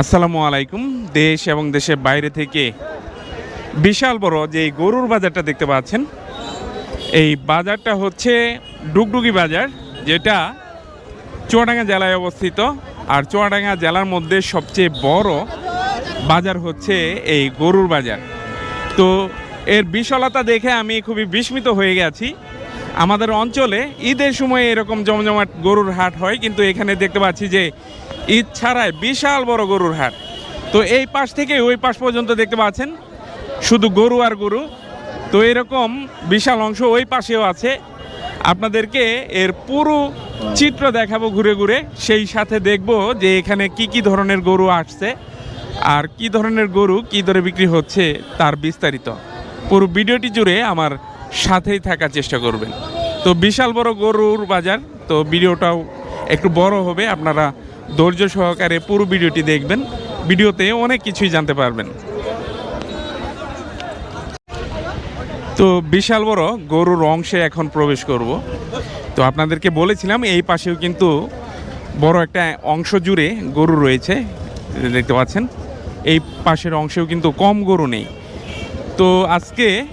আসসালামু আলাইকুম। দেশ এবং দেশের বাইরে থেকে বিশাল বড় যে গরুর বাজারটা দেখতে পাচ্ছেন, এই বাজারটা হচ্ছে ডুগডুগি বাজার, যেটা চুয়াডাঙ্গা জেলায় অবস্থিত। আর চুয়াডাঙ্গা জেলার মধ্যে সবচেয়ে বড় বাজার হচ্ছে এই গরুর বাজার। তো এর বিশালতা দেখে আমি খুবই বিস্মিত হয়ে গেছি। আমাদের অঞ্চলে ঈদের সময় এরকম জমজমাট গরুর হাট হয়, কিন্তু এখানে দেখতে পাচ্ছি যে ঈদ ছাড়াই বিশাল বড় গরুর হাট। তো এই পাশ থেকে ওই পাশ পর্যন্ত দেখতে পাচ্ছেন, শুধু গরু আর গরু। তো এরকম বিশাল অংশ ওই পাশেও আছে। আপনাদেরকে এর পুরো চিত্র দেখাবো ঘুরে ঘুরে। সেই সাথে দেখব যে এখানে কি কি ধরনের গরু আসছে আর কি ধরনের গরু কি দরে বিক্রি হচ্ছে তার বিস্তারিত। পুরো ভিডিওটি জুড়ে আমার সাথেই থাকার চেষ্টা করবেন। তো বিশাল বড় গরুর বাজার, তো ভিডিওটাও একটু বড় হবে, আপনারা ধৈর্য সহকারে পুরো ভিডিওটি দেখবেন। ভিডিওতে অনেক কিছুই জানতে পারবেন। তো বিশাল বড় গরুর অংশে এখন প্রবেশ করব। তো আপনাদেরকে বলেছিলাম, এই পাশেও কিন্তু বড় একটা অংশ জুড়ে গরু রয়েছে, দেখতে পাচ্ছেন। এই পাশের অংশেও কিন্তু কম গরু নেই। তো আজকে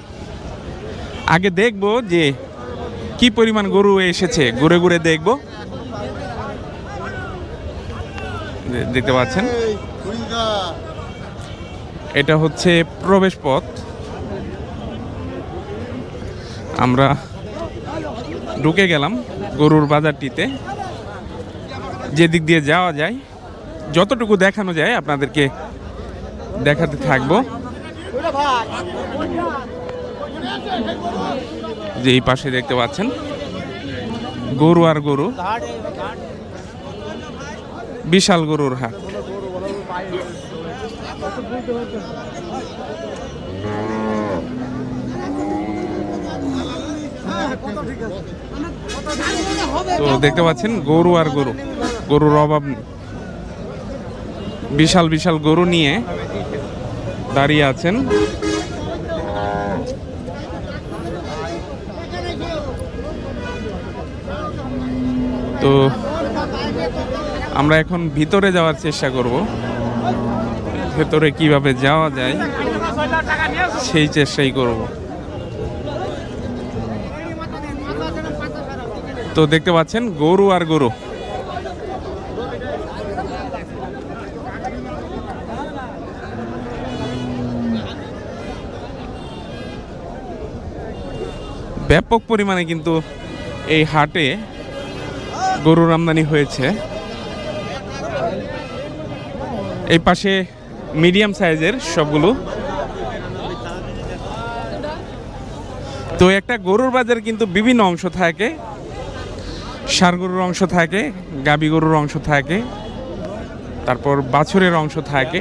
আগে দেখব যে কি পরিমাণ গরু এসেছে, ঘুরে ঘুরে দেখব দে- দেখতে পাচ্ছেন। এটা হচ্ছে প্রবেশ পথ আমরা ঢুকে গেলাম গরুর বাজারটিতে। যে দিক দিয়ে যাওয়া যায় যতটুকু দেখানো যায় আপনাদেরকে দেখাতে থাকব। যে এই পাশে দেখতে পাচ্ছেন গরু আর গরু। বিশাল গরুর হাট। তো দেখতে পাচ্ছেন, গরু আর গরু। গরুর অভাব বিশাল বিশাল গরু নিয়ে দাঁড়িয়ে আছেন। তো আমরা এখন ভিতরে যাওয়ার চেষ্টা করব। ভেতরে কীভাবে যাওয়া যায়, সেই চেষ্টাই করব। তো দেখতে পাচ্ছেন, গরু আর গরু। ব্যাপক পরিমাণে কিন্তু এই হাটে গরুর আমদানি হয়েছে। এই পাশে মিডিয়াম সাইজের সবগুলো। তো একটা গরুর বাজার কিন্তু বিভিন্ন অংশ থাকে। ষাড় গরুর অংশ থাকে, গাবি গরুর অংশ থাকে, তারপর বাছুরের অংশ থাকে।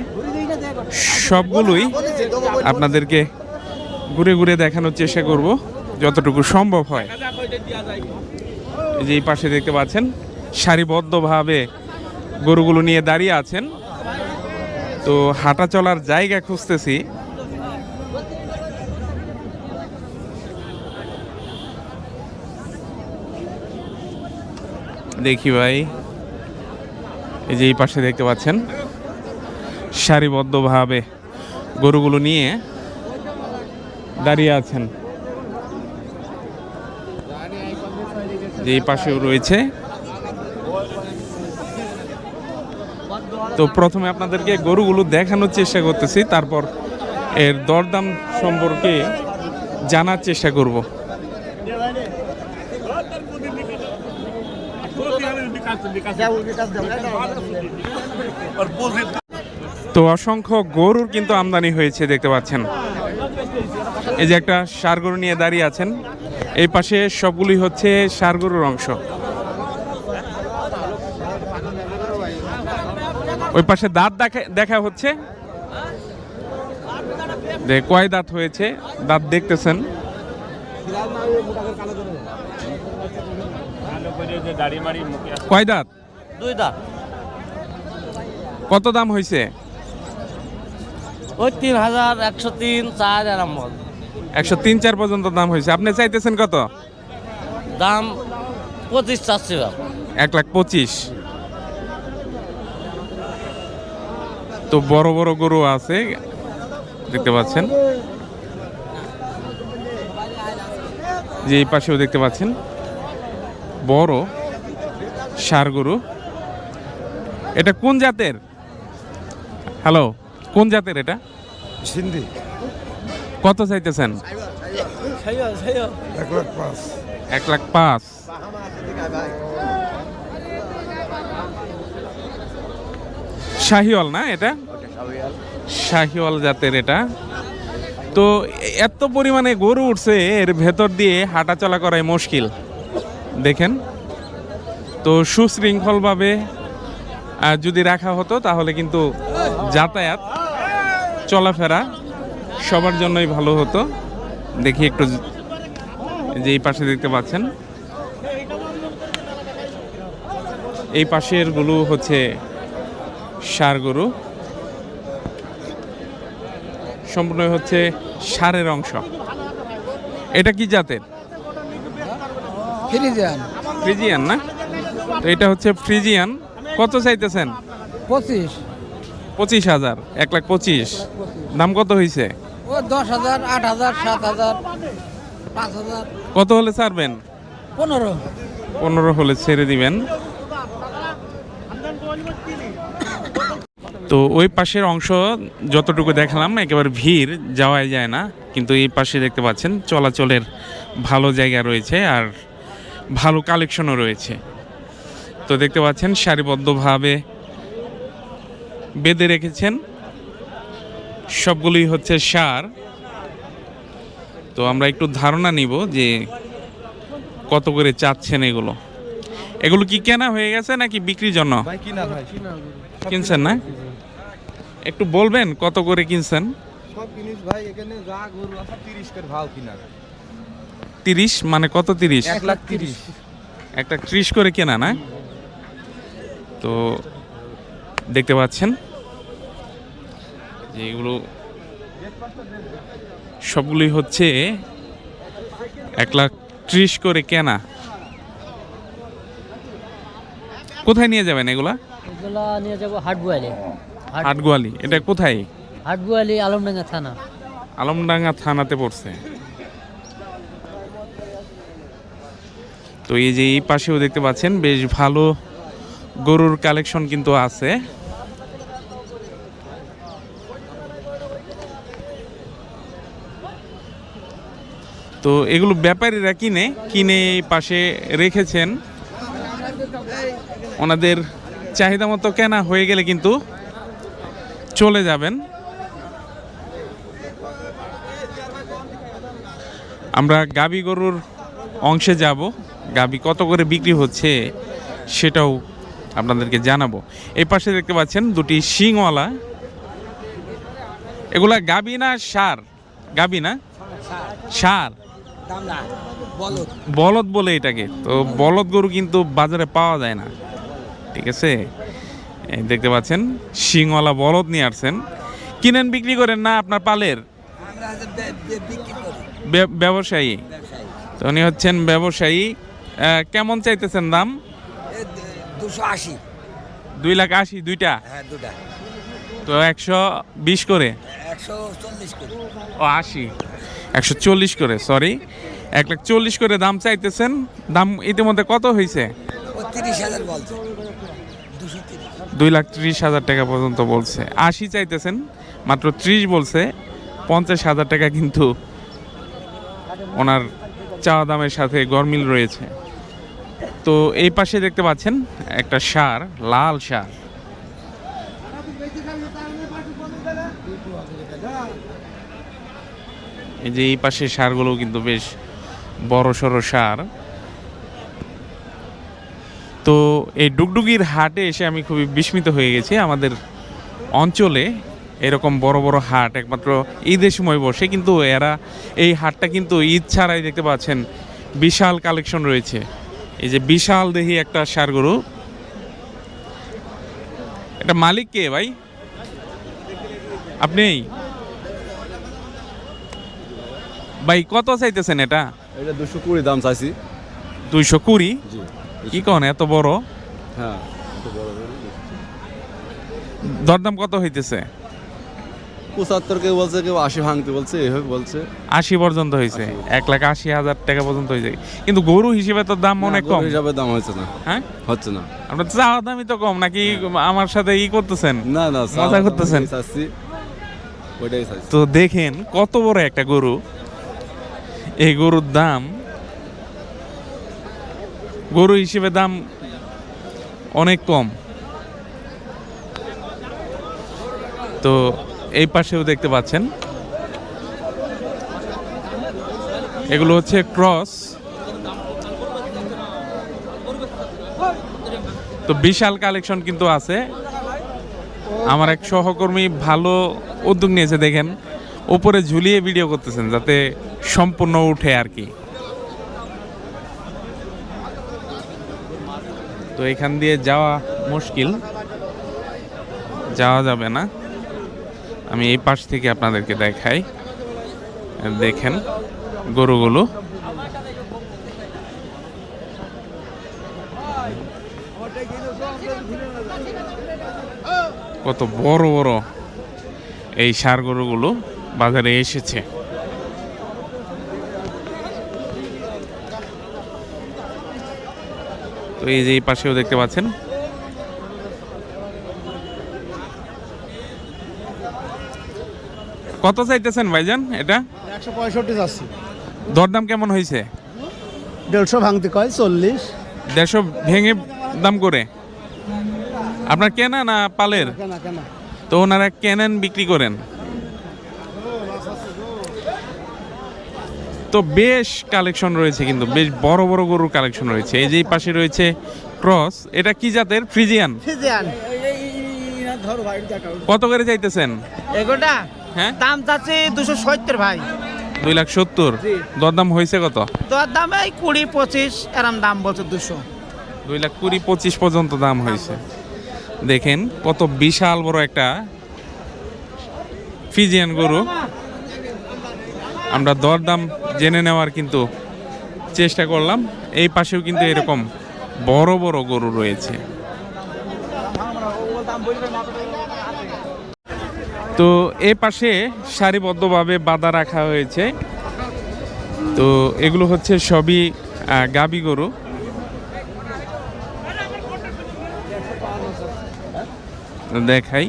সবগুলোই আপনাদেরকে ঘুরে ঘুরে দেখানোর চেষ্টা করব, যতটুকু সম্ভব হয়। যে এই পাশে দেখতে পাচ্ছেন, সারিবদ্ধভাবে গরুগুলো নিয়ে দাঁড়িয়ে আছেন। তো হাঁটা চলার জায়গা খুঁজতেছি। দেখি ভাই, এই যে এই পাশে দেখতে পাচ্ছেন, সারিবদ্ধভাবে গরুগুলো নিয়ে দাঁড়িয়ে আছেন। যে পাশেও রয়েছে তো প্রথমে আপনাদেরকে গরুগুলো দেখানোর চেষ্টা করতেছি, তারপর এর দরদাম সম্পর্কে জানার চেষ্টা করব। তো অসংখ্য গরুর কিন্তু আমদানি হয়েছে, দেখতে পাচ্ছেন। এই যে একটা সার নিয়ে দাঁড়িয়ে আছেন, এই পাশে সবগুলি হচ্ছে সার গরুর অংশ। ওই পাশে দাঁত দেখা দেখা হচ্ছে। যে কয় দাঁত হয়েছে? দাঁত দেখতেছেন? কয় দাঁত? দুই দাঁত। কত দাম হয়েছে? ওই তিন হাজার একশো তিন চার বল একশো তিন চার পর্যন্ত দাম হয়েছে। আপনি চাইতেছেন কত? দাম পঁচিশ চাচ্ছি এক লাখ পঁচিশ। তো বড় বড় গরু আছে দেখতে পাচ্ছেন। যে এই পাশেও দেখতে পাচ্ছেন বড় সার গরু। এটা কোন জাতের? হ্যালো কোন জাতের এটা? সিন্ধি। কত চাইতেছেন? এক লাখ পাঁচ। এক লাখ পাঁচ। শাহিওয়াল না এটা? শাহিওয়াল। জাতের এটা। তো এত পরিমাণে গরু উঠছে এর ভেতর দিয়ে হাঁটা চলা করাই মুশকিল। দেখেন। তো সুশৃঙ্খলভাবে যদি রাখা হতো তাহলে কিন্তু যাতায়াত চলাফেরা সবার জন্যই ভালো হতো। দেখি একটু যে এই পাশে দেখতে পাচ্ছেন। এই পাশেরগুলো হচ্ছে সার গরু। সম্পূর্ণ হচ্ছে সারের অংশ। এটা কি জাতের? ফ্রিজিয়ান। ফ্রিজিয়ান না? তো এটা হচ্ছে ফ্রিজিয়ান। কত চাইতেছেন? পঁচিশ। পঁচিশ হাজার এক লাখ পঁচিশ। দাম কত হয়েছে ও দশ হাজার আট হাজার সাত হাজার পাঁচ হাজার। কত হলে ছাড়বেন? পনেরো। পনেরো হলে ছেড়ে দিবেন। তো ওই পাশের অংশ যতটুকু দেখালাম একেবারে ভিড় যাওয়াই যায় না। কিন্তু এই পাশে দেখতে পাচ্ছেন চলাচলের ভালো জায়গা রয়েছে আর ভালো কালেকশনও রয়েছে। তো দেখতে পাচ্ছেন সারিবদ্ধভাবে বেঁধে রেখেছেন। সবগুলোই হচ্ছে সার। তো আমরা একটু ধারণা নিব যে কত করে চাচ্ছেন এগুলো। এগুলো কি কেনা হয়ে গেছে নাকি বিক্রির জন্য? কিনছেন না? একটু বলবেন কত করে কিনছেন? সব জিনিস ভাই এখানে যা গরু আছে তিরিশ করে ভাও কিনা। তিরিশ? মানে কত তিরিশ? এক লাখ তিরিশ। একটা ত্রিশ করে কেনা না? তো দেখতে পাচ্ছেন। যে এগুলো সবগুলোই হচ্ছে এক লাখ ত্রিশ করে কেনা। কোথায় নিয়ে যাবেন এগুলা? এগুলা নিয়ে যাব হাট হাটগোয়ালি এটা কোথায়? হাটগুয়ালি আলমডাঙ্গা থানা। আলমডাঙ্গা থানাতে পড়ছে। তো এই যে এই পাশেও দেখতে পাচ্ছেন বেশ ভালো গরুর কালেকশন কিন্তু আছে। তো এগুলো ব্যাপারীরা কিনে কিনে এই পাশে রেখেছেন। ওনাদের চাহিদা মতো কেনা হয়ে গেলে কিন্তু চলে যাবেন। আমরা গাবি গরুর অংশে যাব। গাবি কত করে বিক্রি হচ্ছে সেটাও আপনাদেরকে জানাব। এই পাশে দেখতে পাচ্ছেন দুটি শিংওয়ালা। এগুলা গাবি না সার? গাবি না? সার। বলদ। বলে এটাকে। তো বলদ গরু কিন্তু বাজারে পাওয়া যায় না। ঠিক আছে? দেখতে পাচ্ছেন শিংওয়ালা বলদ নিয়ে আসছেন। কিনেন বিক্রি করেন না আপনার পালের? ব্যবসায়ী। তো উনি হচ্ছেন ব্যবসায়ী। কেমন চাইতেছেন দাম? দুশো আশি। দুই লাখ আশি দুইটা? হ্যাঁ দুটা তো একশো বিশ করে? ও আশি। একশো চল্লিশ করে সরি এক লাখ চল্লিশ করে দাম চাইতেছেন। দাম ইতিমধ্যে কত হয়েছে তিরিশ হাজার বলছে। দুই লাখ ত্রিশ হাজার টাকা পর্যন্ত বলছে। আশি চাইতেছেন, মাত্র ত্রিশ বলছে, পঞ্চাশ হাজার টাকা কিন্তু ওনার চাওয়া দামের সাথে গরমিল রয়েছে। তো এই পাশে দেখতে পাচ্ছেন একটা সার, লাল সার। এই যে এই পাশে সারগুলো কিন্তু বেশ বড় সড়ো সার। তো এই ডুগডুগির হাটে এসে আমি খুবই বিস্মিত হয়ে গেছি। আমাদের অঞ্চলে এরকম বড় বড় হাট একমাত্র ঈদের সময় বসে কিন্তু এরা এই হাটটা কিন্তু ঈদ ছাড়াই দেখতে পাচ্ছেন বিশাল কালেকশন রয়েছে। এই যে বিশাল দেহি একটা সার গরু এটা মালিক কে ভাই? আপনি? ভাই কত চাইতেছেন এটা? এটা দুশো কুড়ি দাম চাইছি। দুইশো কুড়ি? কি কন এত বড়? হ্যাঁ। দরদাম কত হইতেছে? পঁচাত্তর কেউ বলছে কেউ আশি ভাঙতে বলছে এভাবে বলছে। আশি পর্যন্ত হয়েছে এক লাখ আশি হাজার টাকা পর্যন্ত হয়ে যায় কিন্তু গরু হিসেবে তো দাম অনেক কম। হিসাবে দাম হচ্ছে না। হ্যাঁ? হচ্ছে না। আপনার চাওয়া দামই তো কম নাকি আমার সাথে ই করতেছেন? না না মজা করতেছেন? চাচ্ছি। তো দেখেন কত বড় একটা গরু। এই গরুর দাম গরু হিসেবে দাম অনেক কম। তো এই পাশেও দেখতে পাচ্ছেন। এগুলো হচ্ছে ক্রস। তো বিশাল কালেকশন কিন্তু আছে। আমার এক সহকর্মী ভালো উদ্যোগ নিয়েছে, দেখেন। উপরে ঝুলিয়ে ভিডিও করতেছেন, যাতে সম্পূর্ণ উঠে আর কি। তো এখান দিয়ে যাওয়া মুশকিল। যাওয়া যাবে না। আমি এই পাশ থেকে আপনাদেরকে দেখাই। দেখেন গরুগুলো। কত বড় বড় এই সার গরুগুলো বাজারে এসেছে। তো এই যে এই পাশেও দেখতে পাচ্ছেন। কত চাইতেছেন ভাইজান এটা? একশো পঁয়ষট্টি যাচ্ছি দরদাম কেমন হয়েছে? দেড়শো ভাঙতে কয় চল্লিশ। দেড়শো ভেঙে দাম করে? আপনার কেনা না পালের? তো ওনারা কেনেন বিক্রি করেন? তো বেশ কালেকশন রয়েছে কিন্তু বেশ বড় বড় গরুর কালেকশন রয়েছে। এই যে পাশে রয়েছে ক্রস এটা কি জাতের? ফ্রিজিয়ান? কত করে যাইতেছেন এগোটা? হ্যাঁ? দাম চাচ্ছি দুশো সত্তর ভাই। দুই লাখ সত্তর। দরদাম হয়েছে কত? তোর দাম এই কুড়ি পঁচিশ এরম দাম বলছে দুশো। দুই লাখ কুড়ি পঁচিশ পর্যন্ত দাম হয়েছে। দেখেন কত বিশাল বড় একটা ফিজিয়ান গরু। আমরা দরদাম জেনে নেওয়ার কিন্তু চেষ্টা করলাম। এই পাশেও কিন্তু এরকম বড় বড় গরু রয়েছে। তো এ পাশে সারিবদ্ধভাবে বাঁধা রাখা হয়েছে। তো এগুলো হচ্ছে সবই গাবি গরু। দেখাই।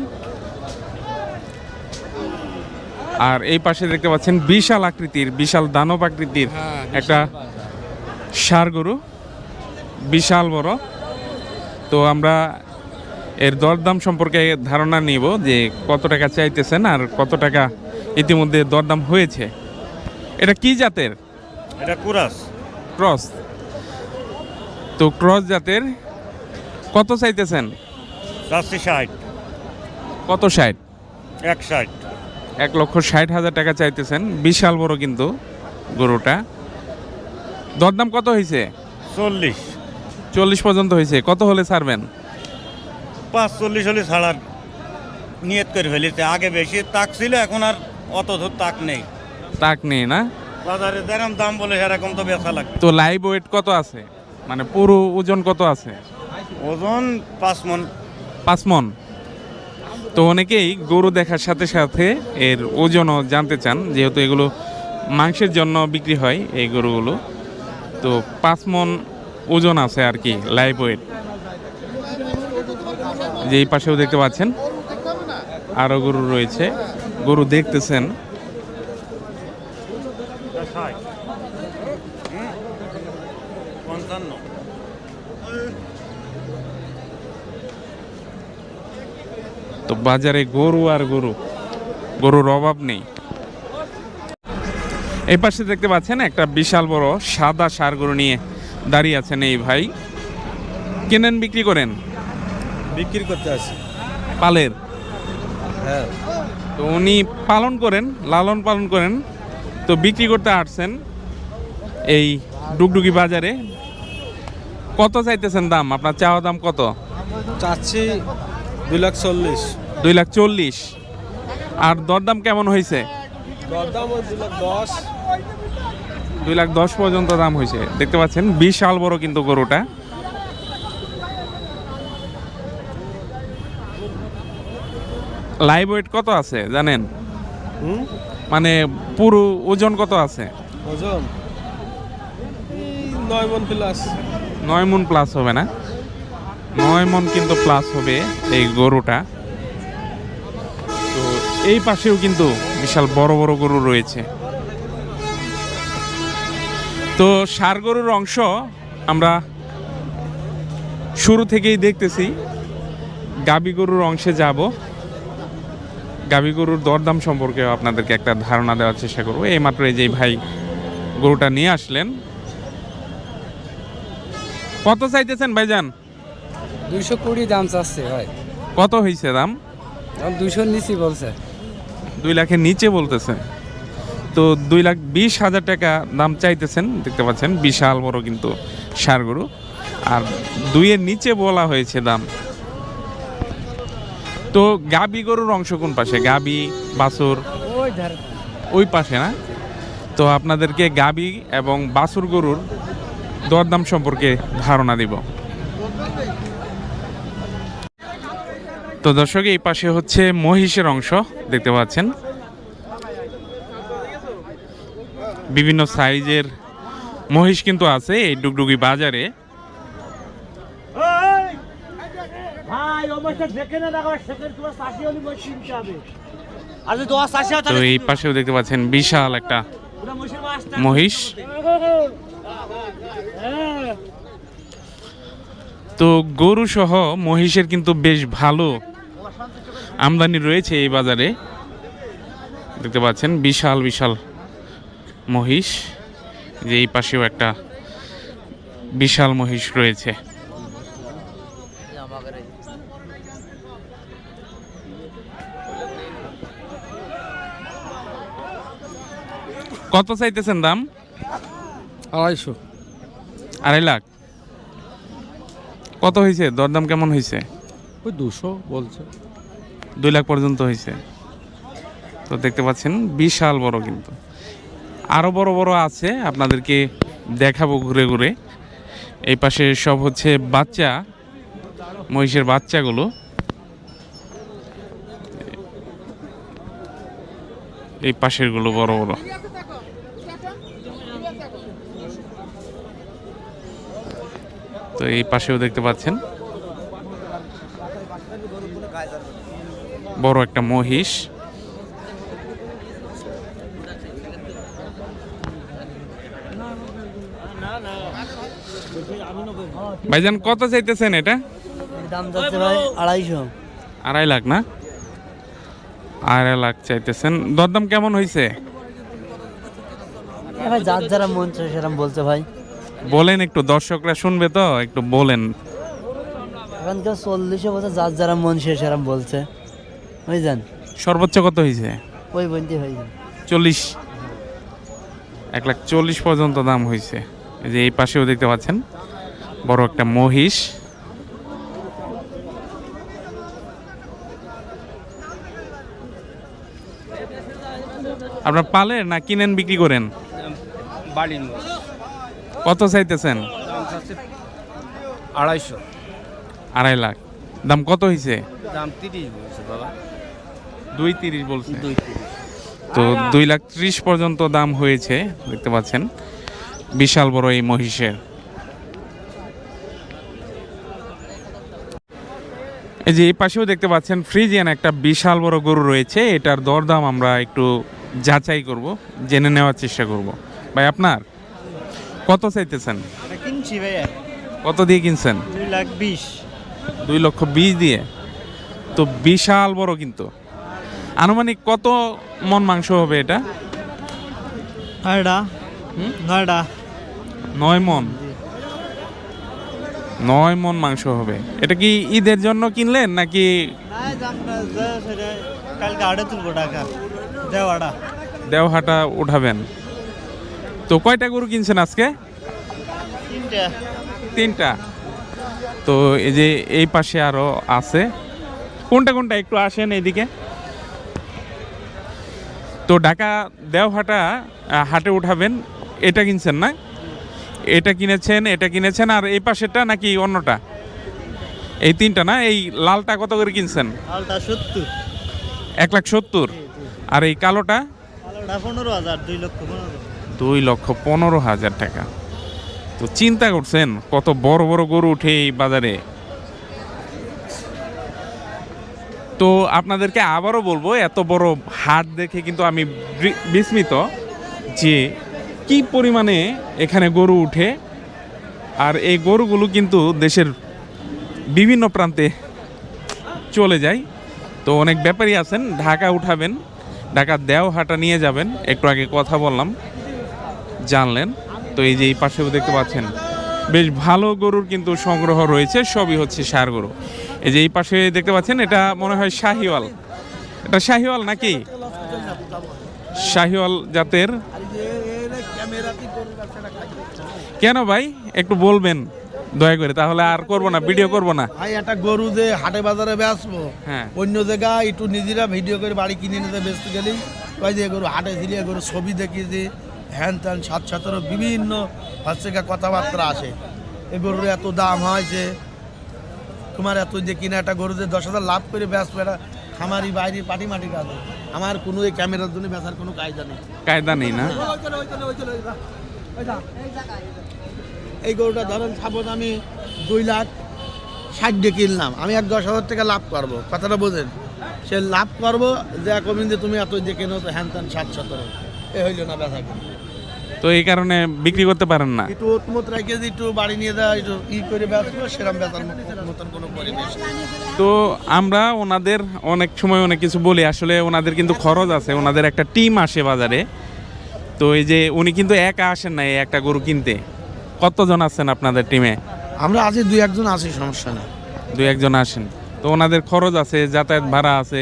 আর এই পাশে দেখতে পাচ্ছেন বিশাল আকৃতির বিশাল দানব আকৃতির একটা ষাঁড় গরু বিশাল বড়। তো আমরা এর দরদাম সম্পর্কে ধারণা নিব যে কত টাকা চাইতেছেন আর কত টাকা ইতিমধ্যে দরদাম হয়েছে। এটা কি জাতের? এটা কুরাস। ক্রস। তো ক্রস জাতের কত চাইতেছেন? চারশি ষাট। কত ষাট? এক ষাট। এক লক্ষ ষাট হাজার টাকা চাইতেছেন। বিশাল বড় কিন্তু গরুটা। দরদাম কত হয়েছে চল্লিশ। চল্লিশ পর্যন্ত হয়েছে কত হলে ছাড়বেন? পাঁচ চল্লিশ হলে ছাড়ার নিয়ত করে ফেলেছে। আগে বেশি তাক ছিল এখন আর অত ধর তাক নেই। তাক নেই না? বাজারে যেরকম দাম বলে সেরকম তো বেচা লাগবে। তো লাইভ ওয়েট কত আছে? মানে পুরো ওজন কত আছে? ওজন পাঁচ মন। পাঁচ মন? তো অনেকেই গরু দেখার সাথে সাথে এর ওজনও জানতে চান, যেহেতু এগুলো মাংসের জন্য বিক্রি হয় এই গরুগুলো। তো পাঁচ মন ওজন আছে আর কি লাইভ ওয়েট যে এই পাশেও দেখতে পাচ্ছেন, আরও গরু রয়েছে। গরু দেখতেছেন ষাট পঞ্চান্ন তো বাজারে গরু আর গরু। গরুর অভাব নেই। এই পাশে দেখতে পাচ্ছেন একটা বিশাল বড় সাদা সার গরু নিয়ে দাঁড়িয়ে আছেন এই ভাই। কেনেন বিক্রি করেন? বিক্রি করতে আসি। পালের? হ্যাঁ। তো উনি পালন করেন লালন পালন করেন। তো বিক্রি করতে আসছেন এই ডুগডুগি বাজারে। কত চাইতেছেন দাম? আপনার চাওয়া দাম কত? চাচ্ছি দুই লাখ চল্লিশ। দুই লাখ চল্লিশ। আর দরদাম কেমন হয়েছে? দুই লাখ দশ। পর্যন্ত দাম হয়েছে। দেখতে পাচ্ছেন বিশাল বড় কিন্তু গরুটা। লাইভ ওয়েট কত আছে জানেন? মানে পুরো ওজন কত আছে? ওজন? নয় মন প্লাস নয় মন প্লাস হবে না? নয় মন কিন্তু প্লাস হবে এই গরুটা। এই পাশেও কিন্তু বিশাল বড় বড় গরু রয়েছে। তো সার গরুর অংশ আমরা শুরু থেকেই দেখতেছি। গাবি গরুর অংশে যাব। গাবি গরুর দরদাম সম্পর্কে আপনাদেরকে একটা ধারণা দেওয়ার চেষ্টা করব। এইমাত্র এই যে ভাই গরুটা নিয়ে আসলেন। কত চাইতেছেন ভাইজান? দুইশো কুড়ি দাম চাচ্ছে ভাই। কত হয়েছে দাম? দাম দুইশো নিচি বলছে। দুই লাখের নিচে বলতেছে। তো দুই লাখ বিশ হাজার টাকা দাম চাইতেছেন, দেখতে পাচ্ছেন, বিশাল বড় কিন্তু গরু। আর দুইয়ের নিচে বলা হয়েছে দাম। তো গাবি গরুর অংশ কোন পাশে? গাবি, বাছুর? ওই পাশে না? তো আপনাদেরকে গাবি এবং বাছুর গরুর দরদাম সম্পর্কে ধারণা দিব। তো দর্শক এই পাশে হচ্ছে মহিষের অংশ দেখতে পাচ্ছেন। বিভিন্ন সাইজের মহিষ কিন্তু আছে এই ডুগডুগি বাজারে। তো এই পাশেও দেখতে পাচ্ছেন বিশাল একটা মহিষ। তো গরু সহ মহিষের কিন্তু বেশ ভালো আমদানি রয়েছে এই বাজারে। দেখতে পাচ্ছেন বিশাল বিশাল মহিষ। যে এই পাশেও একটা বিশাল মহিষ রয়েছে। কত চাইতেছেন দাম? আড়াইশো। আড়াই লাখ। কত হয়েছে দরদাম কেমন হয়েছে ওই দুশো বলছে। দুই লাখ পর্যন্ত হয়েছে তো দেখতে পাচ্ছেন, বিশাল বড় কিন্তু। আরও বড় বড় আছে, আপনাদেরকে দেখাবো ঘুরে ঘুরে। এই পাশে সব হচ্ছে বাচ্চা, মহিষের বাচ্চাগুলো। এই পাশেরগুলো বড় বড়। তো এই পাশেও দেখতে পাচ্ছেন। বড় একটা মহিষ। ভাইজান কত চাইতেছেন এটা? দাম যাচ্ছে ভাই আড়াইশো। আড়াই লাখ না? আড়াই লাখ চাইতেছেন। দরদাম কেমন হয়েছে ভাই যার যারা মন চায় সেরকম বলছে ভাই। বলেন একটু দর্শকরা শুনবে তো একটু বলেন। এখন কেউ চল্লিশে বলছে যার যারা মন সে সেরকম বলছে। সর্বোচ্চ কত হয়েছে ওই হয়ে চল্লিশ। এক লাখ চল্লিশ পর্যন্ত দাম হয়েছে এই যে এই পাশেও দেখতে পাচ্ছেন বড় একটা মহিষ। আপনার পালেন না কিনেন বিক্রি করেন? কত চাইতেছেন? আড়াইশো। আড়াই লাখ। দাম কত হয়েছে দাম তিরিশ বাবা। দুই তিরিশ বলছে। তো দুই লাখ ত্রিশ পর্যন্ত দাম হয়েছে দেখতে পাচ্ছেন। বিশাল বড় এই মহিষের। এই যে এই পাশেও দেখতে পাচ্ছেন ফ্রিজিয়ান একটা বিশাল বড় গরু রয়েছে। এটার দরদাম আমরা একটু যাচাই করব জেনে নেওয়ার চেষ্টা করব। ভাই আপনার কত চাইতেছেন? কিনছি ভাইয়া। কত দিয়ে কিনছেন? দুই লাখ বিশ। দুই লক্ষ বিশ দিয়ে? তো বিশাল বড় কিন্তু। আনুমানিক কত মন মাংস হবে এটা? নয়ডা? নয়ডা নয় মন। নয় মন মাংস হবে। এটা কি ঈদের জন্য কিনলেন নাকি কালকে আড়ে তুলবো টাকা। দেওয়াটা দেওহাটা উঠাবেন। তো কয়টা গরু কিনছেন আজকে? তিনটা। তিনটা। তো এই যে এই পাশে আরও আছে। কোনটা কোনটা একটু আসেন এইদিকে তো ঢাকা দেওহাটা হাটে উঠাবেন এটা কিনছেন না? এটা কিনেছেন এটা কিনেছেন আর এই পাশেরটা নাকি অন্যটা? এই তিনটা না? এই লালটা কত করে কিনছেন? এক লাখ সত্তর? আর এই কালোটা? দুই লক্ষ পনেরো হাজার টাকা। তো চিন্তা করছেন কত বড় বড় গরু উঠে এই বাজারে? তো আপনাদেরকে আবারও বলব, এত বড় হাট দেখে কিন্তু আমি বিস্মিত যে কি পরিমাণে এখানে গরু উঠে। আর এই গরুগুলো কিন্তু দেশের বিভিন্ন প্রান্তে চলে যায়। তো অনেক ব্যাপারী আছেন, ঢাকা উঠাবেন, ঢাকা দেও হাটা নিয়ে যাবেন। একটু আগে কথা বললাম, জানলেন। তো এই যে এই পাশেও দেখতে পাচ্ছেন, বেশ ভালো গরুর কিন্তু সংগ্রহ রয়েছে, সবই হচ্ছে সার গরু। এই যে এই পাশে দেখতে পাচ্ছেন এটা মনে হয় শাহিওয়াল। এটা শাহিওয়াল নাকি? শাহিওয়াল জাতের। কেন ভাই? একটু বলবেন দয়া করে তাহলে আর করব না ভিডিও করব না। ভাই একটা গরু যে হাটে বাজারে বেচবো হ্যাঁ। অন্য জায়গায় একটু নিজেরা ভিডিও করে বাড়ি কিনে নিতে বেচতে গেলেই কয় যে গরু হাটে ঝিলিয়ে গরু ছবি দেখি যে হ্যান ত্যান সাত সতেরো বিভিন্ন হচ্ছে কথাবার্তা আসে। এই গরুর এত দাম হয় যে তোমার এত যে কিনা একটা গরু যে দশ হাজার লাভ করে বেচবো এটা খামারি বাইরে পাটি মাটি কাজে। আমার কোনো এই ক্যামেরার জন্য বেচার কোনো কায়দা নেই। কায়দা নেই না? এই গরুটা ধরেন সাপোজ আমি দুই লাখ ষাট দিয়ে কিনলাম। আমি এক দশ হাজার টাকা লাভ করব। কথাটা বোঝেন? সে লাভ করব যে কমিন যে তুমি এত যে কেনো তো হ্যান ত্যান সাত সতেরো। এ হইল না ব্যথা তো এই কারণে বিক্রি করতে পারেন না। একটু রেখে একটু বাড়ি নিয়ে দেওয়া একটু ই করে সেরকম বেচার মতন কোনো পরিবেশ তো আমরা ওনাদের অনেক সময় অনেক কিছু বলি আসলে ওনাদের কিন্তু খরচ আছে ওনাদের একটা টিম আসে বাজারে। তো এই যে উনি কিন্তু একা আসেন না এই একটা গরু কিনতে। কতজন আছেন আপনাদের টিমে? আমরা আছি দুই একজন আছি সমস্যা না দুই একজন আসেন। তো ওনাদের খরচ আছে যাতায়াত ভাড়া আছে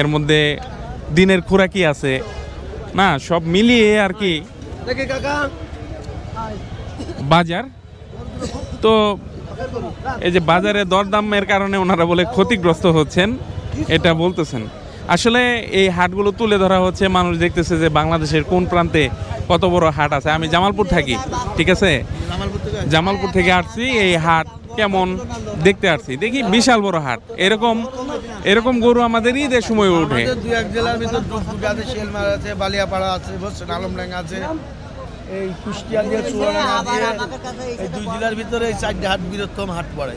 এর মধ্যে দিনের খোরাকি আছে। না সব মিলিয়ে আর কি দেখি কাকা। বাজার? তো এই যে বাজারে দরদামের কারণে ওনারা বলে ক্ষতিগ্রস্ত হচ্ছেন এটা বলতেছেন। আসলে এই হাটগুলো তুলে ধরা হচ্ছে মানুষ দেখতেছে যে বাংলাদেশের কোন প্রান্তে কত বড় হাট আছে। আমি জামালপুর থাকি ঠিক আছে? জামালপুর থেকে জামালপুর থেকে আসছি এই হাট কেমন দেখতে আসছি। দেখি বিশাল বড় হাট। এরকম এরকম গরু আমাদের ঈদের সময় ওঠে। আমাদের দুই এক জেলার ভিতর আছে শিয়ালমার আছে বালিয়াপাড়া আছে বুঝছেন আলমডাঙ্গা আছে এই কুষ্টিয়া দিয়ে চুয়াডাঙ্গা দিয়ে এই দুই জেলার ভিতরে এই চারটে হাট বৃহত্তম হাট পড়ে।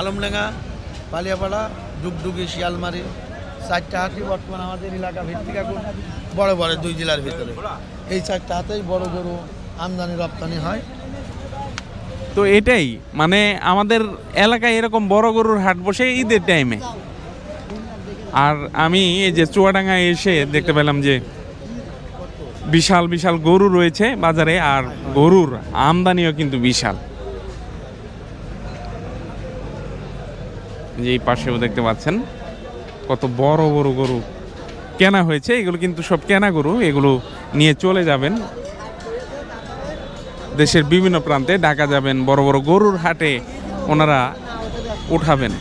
আলমডাঙ্গা বালিয়াপাড়া ডুগডুগি শিয়ালমারি চারটা হাটই বর্তমান আমাদের এলাকা ভিত্তিক এখন বড় বড় দুই জেলার ভিতরে। এই চারটা হাতেই বড় গরু আমদানি রপ্তানি হয়। তো এটাই মানে আমাদের এলাকায় এরকম বড় গরুর হাট বসে ঈদের টাইমে আর আমি এই যে চুয়াডাঙ্গায় এসে দেখতে পেলাম যে বিশাল বিশাল গরু রয়েছে বাজারে, আর গরুর আমদানিও কিন্তু বিশাল। যে এই পাশেও দেখতে পাচ্ছেন, কত বড় বড় গরু কেনা হয়েছে। এগুলো কিন্তু সব কেনা গরু, এগুলো নিয়ে চলে যাবেন। দেশের বিভিন্ন প্রান্তে ঢাকা যাবেন, বড় বড় গরুর হাটে ওনারা উঠাবেন।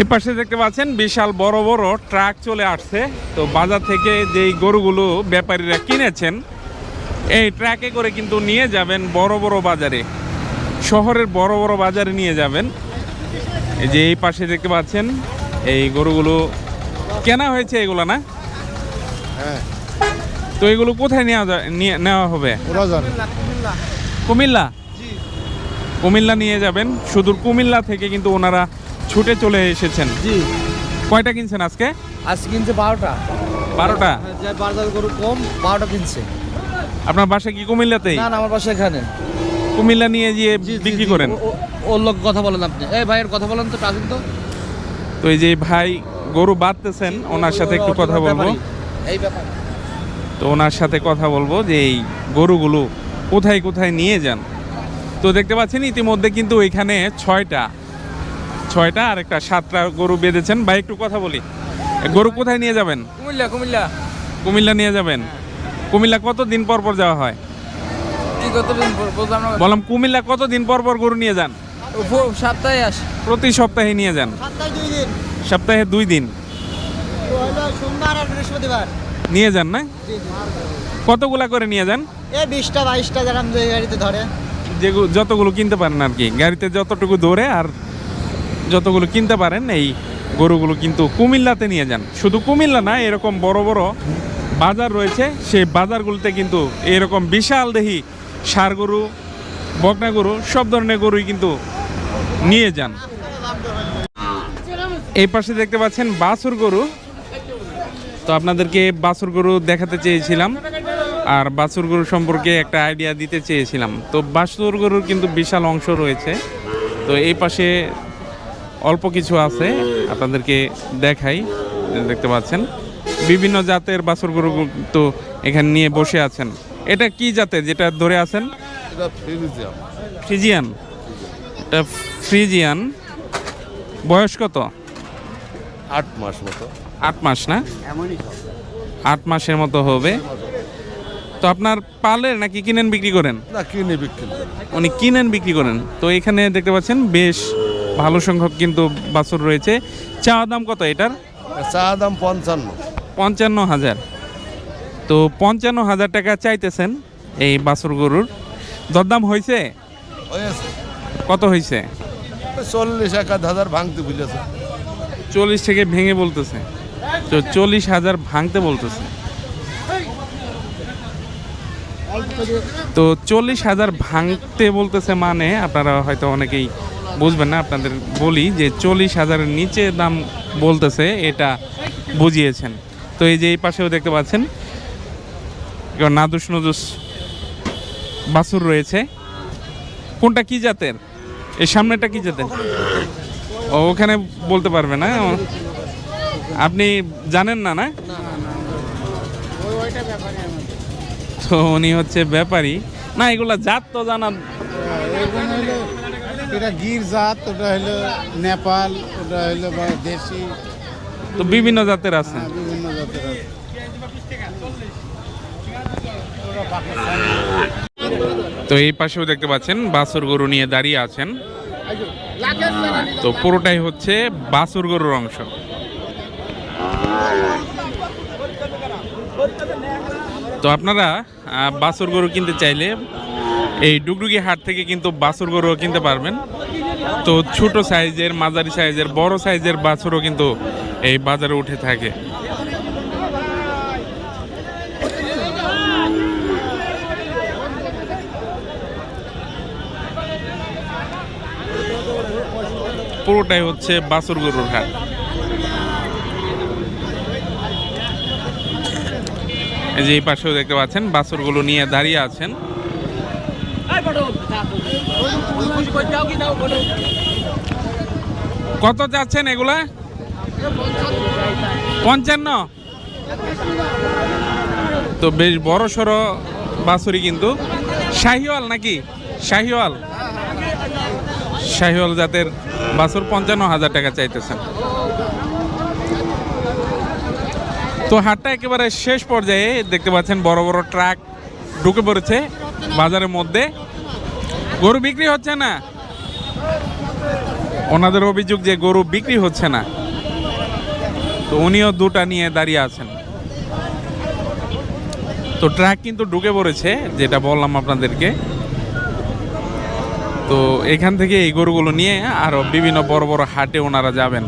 এই পাশে দেখতে পাচ্ছেন বিশাল বড় বড় ট্রাক চলে আসছে। তো বাজার থেকে যেই গরুগুলো ব্যাপারীরা কিনেছেন, এই ট্রাকে করে কিন্তু নিয়ে যাবেন বড় বড় বাজারে। শহরের বড় বড় বাজারে নিয়ে যাবেন। এই যে এই পাশে দেখতে পাচ্ছেন, এই গরুগুলো কেনা হয়েছে এগুলো না? তো এগুলো কোথায় নেওয়া যায় নিয়ে নেওয়া হবে? কুমিল্লা? কুমিল্লা নিয়ে যাবেন। সুদূর কুমিল্লা থেকে কিন্তু ওনারা ছুটে চলে এসেছেন। জি। কয়টা কিনছেন আজকে? আজ কিনছে বারোটা। বারোটা? যে গরু কম বারোটা কিনছে। আপনার বাসা কি কুমিল্লাতেই? না না আমার পাশে এখানে। কুমিল্লা নিয়ে গিয়ে বিক্রি করেন? ওর লোক কথা বলেন আপনি। এই ভাইয়ের কথা বলেন তো তো। তো এই যে ভাই গরু বাঁধতেছেন ওনার সাথে একটু কথা বলব। এই ব্যাপার তো ওনার সাথে কথা বলব যে এই গরুগুলো কোথায় কোথায় নিয়ে যান। তো দেখতে পাচ্ছেন ইতিমধ্যে কিন্তু এখানে ছয়টা ছয়টা আর একটা সাতটা গরু বেঁধেছেন। বা একটু কথা বলি। গরু কোথায় নিয়ে যাবেন? কুমিল্লা কুমিল্লা। কুমিল্লা নিয়ে যাবেন। কুমিল্লা কত দিন পর পর যাওয়া হয়? বললাম কুমিল্লা কত দিন পর পর গরু নিয়ে যান? সপ্তাহে আসে। প্রতি সপ্তাহে নিয়ে যান। দুই দিন। সপ্তাহে দুই দিন। সোমবার আর বৃহস্পতিবার। নিয়ে যান না? কতগুলা করে নিয়ে যান? এই বিশটা বাইশটা যারা গাড়িতে ধরে। যে যতগুলো কিনতে পারেন আর কি। গাড়িতে যতটুকু ধরে আর যতগুলো কিনতে পারেন এই গরুগুলো কিন্তু কুমিল্লাতে নিয়ে যান। শুধু কুমিল্লা না এরকম বড় বড় বাজার রয়েছে। সেই বাজারগুলোতে কিন্তু এরকম বিশাল দেহি সার গরু বকনা গরু সব ধরনের গরুই কিন্তু নিয়ে যান। এই পাশে দেখতে পাচ্ছেন বাছুর গরু। তো আপনাদেরকে বাছুর গরু দেখাতে চেয়েছিলাম আর বাছুর গরু সম্পর্কে একটা আইডিয়া দিতে চেয়েছিলাম। তো বাছুর গরুর কিন্তু বিশাল অংশ রয়েছে। তো এই পাশে অল্প কিছু আছে আপনাদেরকে দেখাই। দেখতে পাচ্ছেন বিভিন্ন জাতের বাছুর গরু তো এখানে নিয়ে বসে আছেন। এটা কি জাতে যেটা ধরে আছেন? ফ্রিজিয়ান। এটা ফ্রিজিয়ান। বয়স কত? আট মাস মতো। আট মাস না? আট মাসের মতো হবে। তো আপনার পালের নাকি কিনেন বিক্রি করেন? না কিনে বিক্রি করি। উনি কিনেন বিক্রি করেন। তো এখানে দেখতে পাচ্ছেন বেশ ভালো সংখ্যক কিন্তু বাছুর রয়েছে। চা দাম কত এটার? চা দাম পঞ্চান্ন। পঞ্চান্ন হাজার। তো পঞ্চান্ন হাজার টাকা চাইতেছেন এই বাছুর গরুর। দরদাম হয়েছে? হয়েছে। কত হয়েছে? চল্লিশ এক হাজার ভাঙতে বুঝেছে চল্লিশ থেকে ভেঙে বলতেছে। তো চল্লিশ হাজার ভাঙতে বলতেছে। তো চল্লিশ হাজার ভাঙতে বলতেছে মানে আপনারা হয়তো অনেকেই বুঝবেন না, আপনাদের বলি যে চল্লিশ হাজারের নিচে দাম বলতেছে, এটা বুঝিয়েছেন। তো এই যে এই পাশেও দেখতে পাচ্ছেন নাদুস নদুস বাছুর রয়েছে। কোনটা কি জাতের? এই সামনেটা কি জাতের? ওখানে বলতে পারবে না? আপনি জানেন না না? তো উনি হচ্ছে ব্যাপারী। না এগুলা জাত তো জানা এটা গির জাত ওটা হলো নেপাল ওটা হলো দেশি। তো বিভিন্ন জাতের আছে। বিভিন্ন জাতের আছে। তো এই পাশেও দেখতে পাচ্ছেন বাছুর গরু নিয়ে দাঁড়িয়ে আছেন। তো পুরোটাই হচ্ছে বাছুর গরুর অংশ। তো আপনারা বাছুর গরু কিনতে চাইলে এই ডুগডুগি হাট থেকে কিন্তু বাছুর গরুও কিনতে পারবেন। তো ছোট সাইজের, মাঝারি সাইজের, বড় সাইজের বাছুরও কিন্তু এই বাজারে উঠে থাকে। পুরোটাই হচ্ছে বাছুর গরুর হাট। এই যে এই পাশেও দেখতে পাচ্ছেন, বাছুরগুলো নিয়ে দাঁড়িয়ে আছেন। কত যাচ্ছেন এগুলা? পঞ্চান্ন? তো বেশ বড় সড়ো বাছুরি কিন্তু। শাহিওয়াল নাকি? শাহিওয়াল। শাহিওয়াল জাতের বাছুর পঞ্চান্ন হাজার টাকা চাইতেছেন। তো হাটটা একেবারে শেষ পর্যায়ে দেখতে পাচ্ছেন বড় বড় ট্রাক ঢুকে পড়েছে বাজারের মধ্যে। গরু বিক্রি হচ্ছে না। ওনাদের অভিযোগ যে গরু বিক্রি হচ্ছে না। তো উনিও দুটা নিয়ে দাঁড়িয়ে আছেন। তো ট্রাক কিন্তু ঢুকে পড়েছে, যেটা বললাম আপনাদেরকে। তো এখান থেকে এই গরুগুলো নিয়ে আরও বিভিন্ন বড় বড় হাটে ওনারা যাবেন।